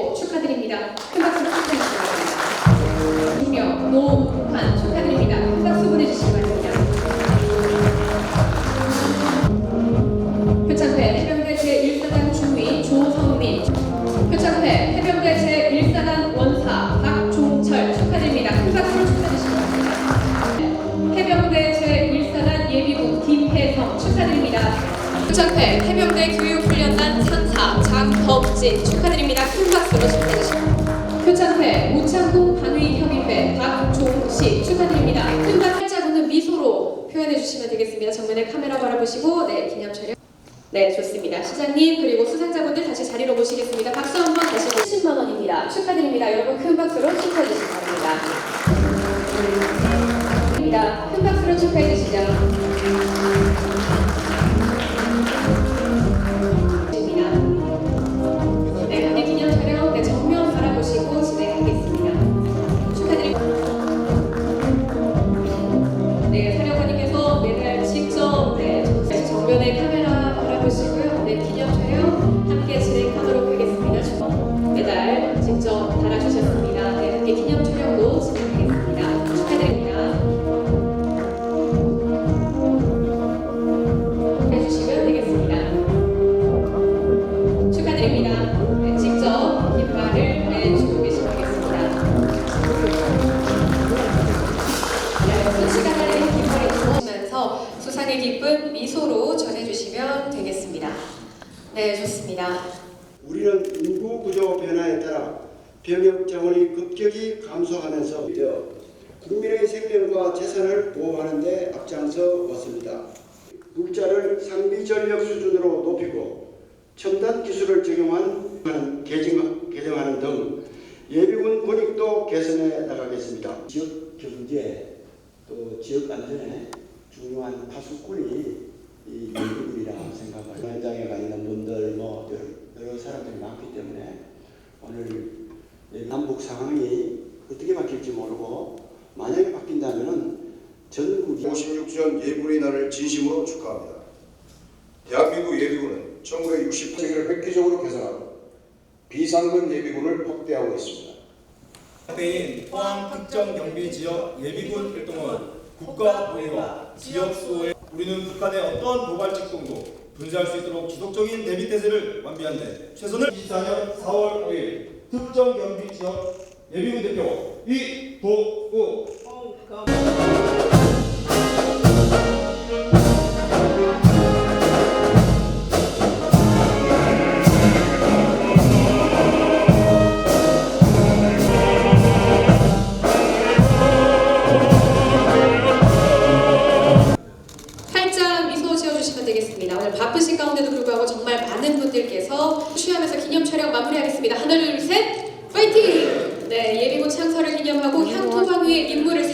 됐고 축하드립니다. 큰 박수 부탁드립니다. 분명 노한 축하드립니다. 큰 박수 보내주시기 바랍니다. 표창회 해병대 제1사단 중위 조성민 표창회 해병대 제1사단 원사 박종철 축하드립니다. 큰 박수 축하드리시기 바랍니다. 해병대 제1사단 예비군 김혜성 축하드립니다. 부천패 해병대 교육훈련단 상사 장덕진 축하드립니다. 큰 박수로 축하해 주십니다. 표창패 우창동 방위협의회 박종식 축하드립니다. 큰 박수 살짝은 미소로 표현해 주시면 되겠습니다. 정면에 카메라 바라보시고 네 기념 촬영. 네 좋습니다. 시장님 그리고 수상자분들 다시 자리로 모시겠습니다. 박수 한번 다시 70만 원입니다. 축하드립니다. 여러분 큰 박수로 축하해 주시기 바랍니다. 수상의 기쁨 미소로 전해주시면 되겠습니다. 네, 좋습니다. 우리는 인구 구조 변화에 따라 병역 자원이 급격히 감소하면서 국민의 생명과 재산을 보호하는 데 앞장서 왔습니다. 물자를 상비 전력 수준으로 높이고 첨단 기술을 적용한 개정, 개정하는 등 예비군 군익도 개선해 나가겠습니다. 지역 경제 또 지역 안전에 중요한 파수꾼이 이 예비군이라 생각을 현장에 가 있는 분들 뭐 여러, 여러 사람들이 많기 때문에 오늘 이 남북 상황이 어떻게 바뀔지 모르고 만약에 바뀐다면은 전국이 56전 예비군의 날을 진심으로 축하합니다. 대한민국 예비군은 1968년을 획기적으로 개선하고 비상근 예비군을 확대하고 있습니다. 대인 포항 특정 경비 지역 예비군 활동은 국가 보위와 지역 수호에 우리는 북한의 어떤 도발 직동도 분쇄할 수 있도록 지속적인 대비 태세를 완비한 데 최선을 24년 4월 5일 특정 경비 지역 예비군 대표 이 많은 분들께서 취하면서 기념 촬영 마무리하겠습니다. 하나 둘 셋, 파이팅! 네 예비군 창설을 기념하고 향토방위의 임무를